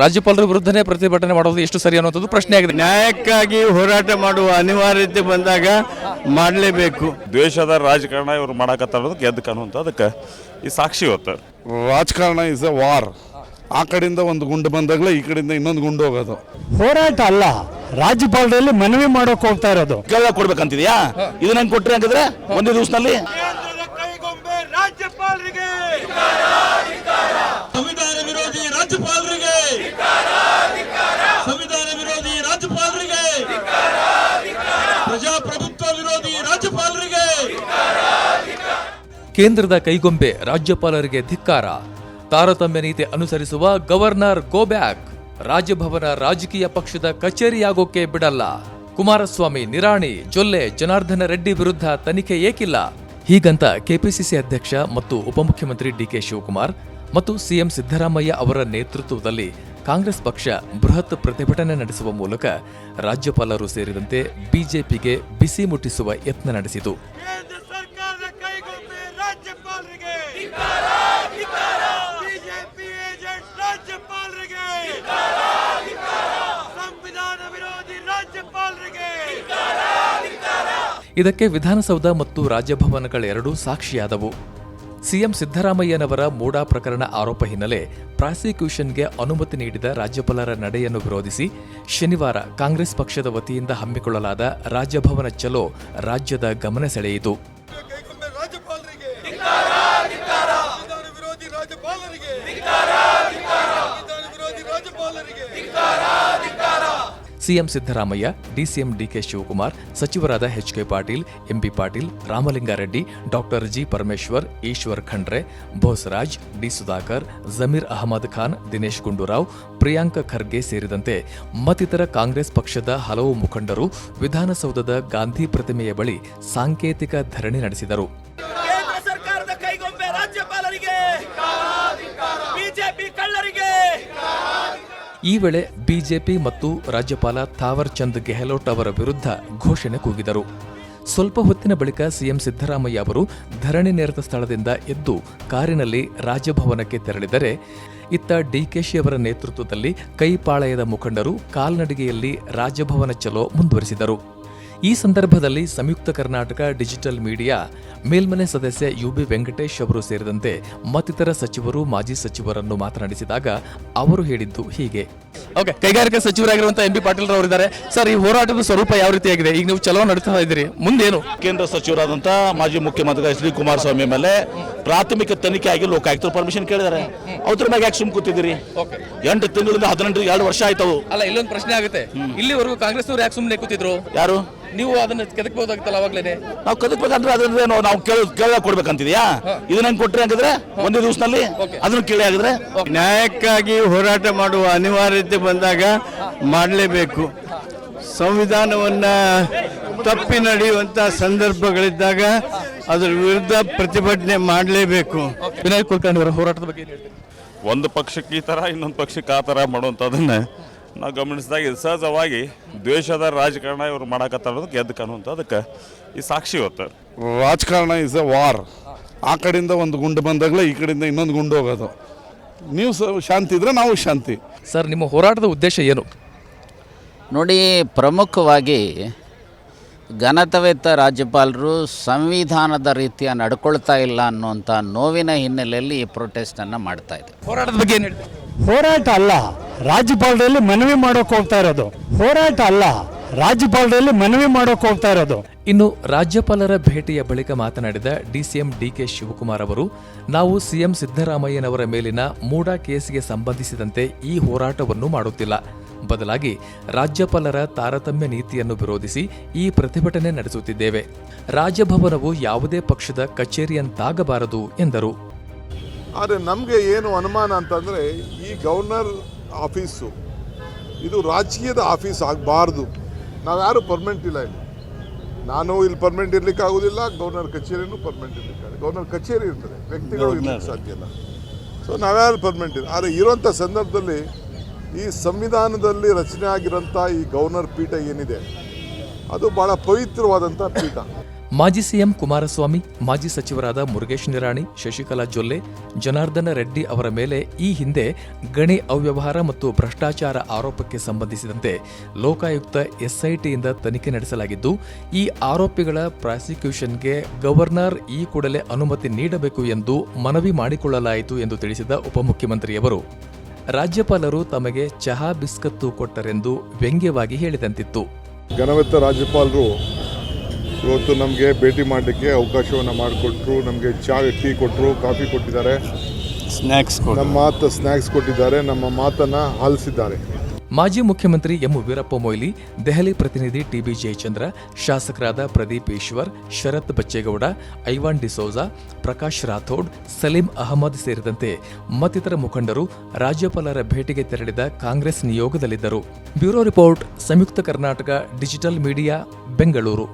ರಾಜ್ಯಪಾಲರ ವಿರುದ್ಧನೇ ಪ್ರತಿಭಟನೆ ಮಾಡೋದು ಎಷ್ಟು ಸರಿ ಅನ್ನೋದು ಪ್ರಶ್ನೆ ಆಗಿದೆ. ನ್ಯಾಯಕ್ಕಾಗಿ ಹೋರಾಟ ಮಾಡುವ ಅನಿವಾರ್ಯತೆ ಬಂದಾಗ ಮಾಡಲೇಬೇಕು. ದ್ವೇಷದ ರಾಜಕಾರಣ ಇವರು ಮಾಡಕತ್ತಾರ ಎದ್ದು ಕಾಣುವಂಥ ಅದಕ್ಕೆ ಈ ಸಾಕ್ಷಿ ಇವತ್ತು. ರಾಜಕಾರಣ ಇಸ್ ಎ ವಾರ್ ಆ ಕಡೆಯಿಂದ ಒಂದು ಗುಂಡು ಬಂದಾಗಲೇ ಈ ಕಡೆಯಿಂದ ಇನ್ನೊಂದು ಗುಂಡು ಹೋಗೋದು. ಹೋರಾಟ ಅಲ್ಲ ರಾಜ್ಯಪಾಲರಲ್ಲಿ ಮನವಿ ಮಾಡೋಕೆ ಹೋಗ್ತಾ ಇರೋದು. ಕೇಳ ಕೊಡ್ಬೇಕಂತಿದೆಯಾ? ಇದನ್ನ ಹೆಂಗ್ ಕೊಟ್ರಿ ಹಂಗಿದ್ರೆ? ಒಂದೇ ದಿವಸದಲ್ಲಿ? ಕೇಂದ್ರದ ಕೈಗೊಂಬೆ ರಾಜ್ಯಪಾಲರಿಗೆ ಧಿಕ್ಕಾರ. ತಾರತಮ್ಯ ನೀತಿ ಅನುಸರಿಸುವ ಗವರ್ನರ್ ಗೋ ಬ್ಯಾಕ್. ರಾಜಭವನ ರಾಜಕೀಯ ಪಕ್ಷದ ಕಚೇರಿಯಾಗೋಕೆ ಬಿಡಲ್ಲ. ಕುಮಾರಸ್ವಾಮಿ, ನಿರಾಣಿ, ಜೊಲ್ಲೆ, ಜನಾರ್ದನ ರೆಡ್ಡಿ ವಿರುದ್ಧ ತನಿಖೆ ಏಕಿಲ್ಲ. ಹೀಗಂತ ಕೆಪಿಸಿಸಿ ಅಧ್ಯಕ್ಷ ಮತ್ತು ಉಪಮುಖ್ಯಮಂತ್ರಿ ಡಿಕೆ ಶಿವಕುಮಾರ್ ಮತ್ತು ಸಿಎಂ ಸಿದ್ದರಾಮಯ್ಯ ಅವರ ನೇತೃತ್ವದಲ್ಲಿ ಕಾಂಗ್ರೆಸ್ ಪಕ್ಷ ಬೃಹತ್ ಪ್ರತಿಭಟನೆ ನಡೆಸುವ ಮೂಲಕ ರಾಜ್ಯಪಾಲರು ಸೇರಿದಂತೆ ಬಿಜೆಪಿಗೆ ಬಿಸಿ ಮುಟ್ಟಿಸುವ ಯತ್ನ ನಡೆಸಿತು ಕೇಂದ್ರ ಸರ್ಕಾರದ ಕೈಗೊಂಬೆ ರಾಜ್ಯಪಾಲರಿಗೆ ಬಿಜೆಪಿ ಏಜೆಂಟ್ ರಾಜ್ಯಪಾಲರಿಗೆ ಸಂವಿಧಾನ ವಿರೋಧಿ ರಾಜ್ಯಪಾಲರಿಗೆ ಇದಕ್ಕೆ ವಿಧಾನಸೌಧ ಮತ್ತು ರಾಜ್ಯಭವನಗಳೆರಡೂ ಸಾಕ್ಷಿಯಾದವು. ಸಿಎಂ ಸಿದ್ದರಾಮಯ್ಯನವರ ಮೂಡಾ ಪ್ರಕರಣ ಆರೋಪ ಹಿನ್ನೆಲೆ ಪ್ರಾಸಿಕ್ಯೂಷನ್ಗೆ ಅನುಮತಿ ನೀಡಿದ ರಾಜ್ಯಪಾಲರ ನಡೆಯನ್ನು ವಿರೋಧಿಸಿ ಶನಿವಾರ ಕಾಂಗ್ರೆಸ್ ಪಕ್ಷದ ವತಿಯಿಂದ ಹಮ್ಮಿಕೊಳ್ಳಲಾದ ರಾಜ್ಯಭವನ ಚಲೋ ರಾಜ್ಯದ ಗಮನ ಸೆಳೆಯಿತು. ರಾಜ್ಯಪಾಲರಿಗೆ CM Siddaramaiah, DCM DK Shivakumar, ಸಚಿವರಾದ HK Patil MB Patil, Ramalinga Reddy, doctor G Parameshwar, Eshwar Khandre, Bosaraju, D Sudhakar, Zameer Ahmed Khan, Dinesh Gundu Rao, Priyank Kharge ಸೇರಿದಂತೆ ಮತ್ತಿತರ ಕಾಂಗ್ರೆಸ್ ಪಕ್ಷದ ಹಲವು ಮುಖಂಡರು ವಿಧಾನಸೌಧದ ಗಾಂಧಿ ಪ್ರತಿಮೆಯ ಬಳಿ ಸಾಂಕೇತಿಕ ಧರಣಿ ನಡೆಸಿದರು ಕೇಂದ್ರ ಸರ್ಕಾರದ ಕೈಗೊಂಬೆ ರಾಜ್ಯಪಾಲರಿಗೆ ಬಿಜೆಪಿ ಕಳ್ಳರಿಗೆ ಈ ವೇಳೆ ಬಿಜೆಪಿ ಮತ್ತು ರಾಜ್ಯಪಾಲ ಥಾವರ್ ಚಂದ್ ಗೆಹ್ಲೋಟ್ ಅವರ ವಿರುದ್ಧ ಘೋಷಣೆ ಕೂಗಿದರು. ಸ್ವಲ್ಪ ಹೊತ್ತಿನ ಬಳಿಕ ಸಿಎಂ ಸಿದ್ದರಾಮಯ್ಯ ಅವರು ಧರಣಿ ನಿರತ ಸ್ಥಳದಿಂದ ಎದ್ದು ಕಾರಿನಲ್ಲಿ ರಾಜಭವನಕ್ಕೆ ತೆರಳಿದರೆ, ಇತ್ತ ಡಿಕೆಶಿ ಅವರ ನೇತೃತ್ವದಲ್ಲಿ ಕೈಪಾಳಯದ ಮುಖಂಡರು ಕಾಲ್ನಡಿಗೆಯಲ್ಲಿ ರಾಜಭವನ ಚಲೋ ಮುಂದುವರಿಸಿದರು. ಈ ಸಂದರ್ಭದಲ್ಲಿ ಸಂಯುಕ್ತ ಕರ್ನಾಟಕ ಡಿಜಿಟಲ್ ಮೀಡಿಯಾ ಮೇಲ್ಮನೆ ಸದಸ್ಯ ಯುಬಿ ವೆಂಕಟೇಶ್ ಅವರು ಸೇರಿದಂತೆ ಮತ್ತಿತರ ಸಚಿವರು ಮಾಜಿ ಸಚಿವರನ್ನು ಮಾತನಾಡಿಸಿದಾಗ ಅವರು ಹೇಳಿದ್ದು ಹೀಗೆ. ಓಕೆ ಕೈಗಾರಿಕಾ ಸಚಿವರಾಗಿರುವಂತಹ ಎಂ ಬಿ ಪಾಟೀಲ್ ಅವರಿದ್ದಾರೆ ಸರ್ ಈ ಹೋರಾಟದ ಸ್ವರೂಪ ಯಾವ ರೀತಿಯಾಗಿದೆ? ಈಗ ನೀವು ಚಲೋ ನಡೆಸ್ತಾ ಇದ್ದೀರಿ. ಮುಂದೇನು? ಕೇಂದ್ರ ಸಚಿವರಾದಂತಹ ಮಾಜಿ ಮುಖ್ಯಮಂತ್ರಿ ಎಚ್ ಡಿ ಕುಮಾರಸ್ವಾಮಿ ಮೇಲೆ ಪ್ರಾಥಮಿಕ ತನಿಖೆ ಆಗಿ ಲೋಕಾಯುಕ್ತರು ಪರ್ಮಿಷನ್ ಕೇಳಿದ್ದಾರೆ. ಅವ್ರ ಮ್ಯಾಗ ಯಾಕೆ ಸುಮ್ ಕೂತಿದ್ದೀರಿ? ಎಂಟು ತಿಂಗಳಿಂದ ಹದಿನೆಂಟು ಎರಡು ವರ್ಷ ಆಯ್ತವು. ಅಲ್ಲ ಇಲ್ಲೊಂದು ಪ್ರಶ್ನೆ ಆಗುತ್ತೆ. ಇಲ್ಲಿವರೆಗೂ ಕಾಂಗ್ರೆಸ್ ಅವರು ಯಾಕೆ ಸುಮ್ಮನೆ ಕೂತಿದ್ರು? ಯಾರು? ನೀವು ಅದನ್ನ ಕೆದಕ್ಬೋದಾಗಿತ್ತಲ್ಲ ಅವಾಗ್ಲೇನೆ? ನಾವು ಕದಕ್ಬೇಕಂದ್ರೆ ಅದನ್ನ ನಾವು ನಾವು ಕೇಳ ಕೇಳ ಕೊಡ್ಬೇಕಂತಿದ್ಯಾ? ಇದನ್ನ ಹೆಂಗ್ ಕೊಟ್ರಿ ಹಂಗಿದ್ರೆ ಒಂದೇ ದಿವಸದಲ್ಲಿ ಅದನ್ನ ಕೇಳಿ ಆಗಿದ್ರೆ ನ್ಯಾಯಕ್ಕಾಗಿ ಹೋರಾಟ ಮಾಡುವ ಅನಿವಾರ್ಯತೆ ಬಂದಾಗ ಮಾಡಲೇಬೇಕು. ಸಂವಿಧಾನವನ್ನ ತಪ್ಪಿ ನಡೆಯುವಂಥ ಸಂದರ್ಭಗಳಿದ್ದಾಗ ಅದರ ವಿರುದ್ಧ ಪ್ರತಿಭಟನೆ ಮಾಡಲೇಬೇಕು. ವಿನಾಯಕ್ ಕುಲಕರ್ಣಿ ಅವರ ಹೋರಾಟದ ಬಗ್ಗೆ ಏನ್ ಹೇಳ್ತೀರಿ? ಒಂದು ಪಕ್ಷಕ್ಕೆ ಈ ಥರ ಇನ್ನೊಂದು ಪಕ್ಷಕ್ಕೆ ಆ ಥರ ಮಾಡುವಂಥದ್ದನ್ನು ನಾವು ಗಮನಿಸಿದಾಗ ಇದು ಸಹಜವಾಗಿ ದ್ವೇಷದ ರಾಜಕಾರಣ ಇವ್ರು ಮಾಡಕತ್ತಾರ ಗೆದ್ದು ಕಾಣುವಂತ ಅದಕ್ಕೆ ಈ ಸಾಕ್ಷಿ ಇವತ್ತು. ರಾಜಕಾರಣ ಇಸ್ ಎ ವಾರ್ ಆ ಕಡೆಯಿಂದ ಒಂದು ಗುಂಡು ಬಂದಾಗಲೇ ಈ ಕಡೆಯಿಂದ ಇನ್ನೊಂದು ಗುಂಡು ಹೋಗೋದು. ನೀವು ಸ ಶಾಂತಿ ಇದ್ರೆ ನಾವು ಶಾಂತಿ. ಸರ್ ನಿಮ್ಮ ಹೋರಾಟದ ಉದ್ದೇಶ ಏನು? ನೋಡಿ ಪ್ರಮುಖವಾಗಿ ಘನತವೆತ್ತ ರಾಜ್ಯಪಾಲರು ಸಂವಿಧಾನದ ರೀತಿಯ ನಡ್ಕೊಳ್ತಾ ಇಲ್ಲ ಅನ್ನುವಂಥ ನೋವಿನ ಹಿನ್ನೆಲೆಯಲ್ಲಿ ಈ ಪ್ರೊಟೆಸ್ಟನ್ನು ಮಾಡ್ತಾ ಇದೆ ಹೋರಾಟದ ಬಗ್ಗೆ ಏನು ಹೇಳ್ತೀರಿ? ಹೋರಾಟ ಅಲ್ಲ, ರಾಜ್ಯಪಾಲರಲ್ಲಿ ಮನವಿ ಮಾಡೋಕೆ ಹೋಗ್ತಾ ಇರೋದು. ಹೋರಾಟ ಅಲ್ಲ, ರಾಜ್ಯಪಾಲರಲ್ಲಿ ಮನವಿ ಮಾಡೋಕೆ ಹೋಗ್ತಾ ಇರೋದು. ಇನ್ನು ರಾಜ್ಯಪಾಲರ ಭೇಟಿಯ ಬಳಿಕ ಮಾತನಾಡಿದ ಡಿಸಿಎಂ ಡಿಕೆ ಶಿವಕುಮಾರ್ ಅವರು, ನಾವು ಸಿಎಂ ಸಿದ್ದರಾಮಯ್ಯನವರ ಮೇಲಿನ ಮೂಡಾ ಕೇಸ್ಗೆ ಸಂಬಂಧಿಸಿದಂತೆ ಈ ಹೋರಾಟವನ್ನು ಮಾಡುತ್ತಿಲ್ಲ. ಬದಲಾಗಿ ರಾಜ್ಯಪಾಲರ ತಾರತಮ್ಯ ನೀತಿಯನ್ನು ವಿರೋಧಿಸಿ ಈ ಪ್ರತಿಭಟನೆ ನಡೆಸುತ್ತಿದ್ದೇವೆ. ರಾಜಭವನವು ಯಾವುದೇ ಪಕ್ಷದ ಕಚೇರಿಯಂತಾಗಬಾರದು ಎಂದರು. ಆದರೆ ನಮಗೆ ಏನು ಅನುಮಾನ ಅಂತಂದರೆ ಈ ಗವರ್ನರ್ ಆಫೀಸು ಇದು ರಾಜಕೀಯದ ಆಫೀಸ್ ಆಗಬಾರ್ದು. ನಾವ್ಯಾರು ಪರ್ಮನೆಂಟ್ ಇಲ್ಲ ಇಲ್ಲಿ. ನಾನು ಇಲ್ಲಿ ಪರ್ಮನೆಂಟ್ ಇರಲಿಕ್ಕೆ ಆಗೋದಿಲ್ಲ ಗವರ್ನರ್ ಕಚೇರಿನೂ ಪರ್ಮನೆಂಟ್ ಇರಲಿಕ್ಕೆ ಆಗೋದಿಲ್ಲ. ಗವರ್ನರ್ ಕಚೇರಿ ಇರ್ತದೆ ವ್ಯಕ್ತಿಗಳು ಇರಲಿಕ್ಕೆ ಸಾಧ್ಯ ಇಲ್ಲ. ಸೊ ನಾವ್ಯಾರು ಪರ್ಮನೆಂಟ್ ಇಲ್ಲ. ಆದರೆ ಇರುವಂಥ ಸಂದರ್ಭದಲ್ಲಿ ಈ ಸಂವಿಧಾನದಲ್ಲಿ ರಚನೆ ಆಗಿರೋಂಥ ಈ ಗವರ್ನರ್ ಪೀಠ ಏನಿದೆ ಅದು ಭಾಳ ಪವಿತ್ರವಾದಂಥ ಪೀಠ. ಮಾಜಿ ಸಿಎಂ ಕುಮಾರಸ್ವಾಮಿ, ಮಾಜಿ ಸಚಿವರಾದ ಮುರುಗೇಶ್ ನಿರಾಣಿ, ಶಶಿಕಲಾ ಜೊಲ್ಲೆ, ಜನಾರ್ದನ ರೆಡ್ಡಿ ಅವರ ಮೇಲೆ ಈ ಹಿಂದೆ ಗಣಿ ಅವ್ಯವಹಾರ ಮತ್ತು ಭ್ರಷ್ಟಾಚಾರ ಆರೋಪಕ್ಕೆ ಸಂಬಂಧಿಸಿದಂತೆ ಲೋಕಾಯುಕ್ತ ಎಸ್ಐಟಿಯಿಂದ ತನಿಖೆ ನಡೆಸಲಾಗಿದ್ದು, ಈ ಆರೋಪಿಗಳ ಪ್ರಾಸಿಕ್ಯೂಷನ್ಗೆ ಗವರ್ನರ್ ಈ ಕೂಡಲೇ ಅನುಮತಿ ನೀಡಬೇಕು ಎಂದು ಮನವಿ ಮಾಡಿಕೊಳ್ಳಲಾಯಿತು ಎಂದು ತಿಳಿಸಿದ ಉಪಮುಖ್ಯಮಂತ್ರಿಯವರು. ರಾಜ್ಯಪಾಲರು ತಮಗೆ ಚಹಾ ಬಿಸ್ಕತ್ತು ಕೊಟ್ಟರೆಂದು ವ್ಯಂಗ್ಯವಾಗಿ ಹೇಳಿದಂತಿತ್ತು. ರಾಜ್ಯಪಾಲರು ಇವತ್ತು ನಮಗೆ ಭೇಟಿ ಮಾಡಲಿಕ್ಕೆ ಅವಕಾಶವನ್ನು ಮಾಡಿಕೊಟ್ರು ನಮಗೆ ಚಾ ಟೀ ಕೊಟ್ಟರು ಕಾಫಿ ಕೊಟ್ಟಿದ್ದಾರೆ. ಸ್ನ್ಯಾಕ್ಸ್ ನಮ್ಮ ಮಾತು ಸ್ನ್ಯಾಕ್ಸ್ ಕೊಟ್ಟಿದ್ದಾರೆ ನಮ್ಮ ಮಾತನ್ನು ಆಲಿಸಿದ್ದಾರೆ. ಮಾಜಿ ಮುಖ್ಯಮಂತ್ರಿ ಎಂ ವೀರಪ್ಪ ಮೊಯ್ಲಿ ದೆಹಲಿ ಪ್ರತಿನಿಧಿ ಟಿಬಿ ಜಯಚಂದ್ರ ಶಾಸಕರಾದ ಪ್ರದೀಪ್ ಈಶ್ವರ್ ಶರತ್ ಬಚ್ಚೇಗೌಡ ಐವಾನ್ ಡಿಸೋಜಾ ಪ್ರಕಾಶ್ ರಾಥೋಡ್ ಸಲೀಂ ಅಹಮದ್ ಸೇರಿದಂತೆ ಮತ್ತಿತರ ಮುಖಂಡರು ರಾಜ್ಯಪಾಲರ ಭೇಟಿಗೆ ತೆರಳಿದ Congress ನಿಯೋಗದಲ್ಲಿದ್ದರು. Bureau report Samyukta Karnataka digital media Bengaluru.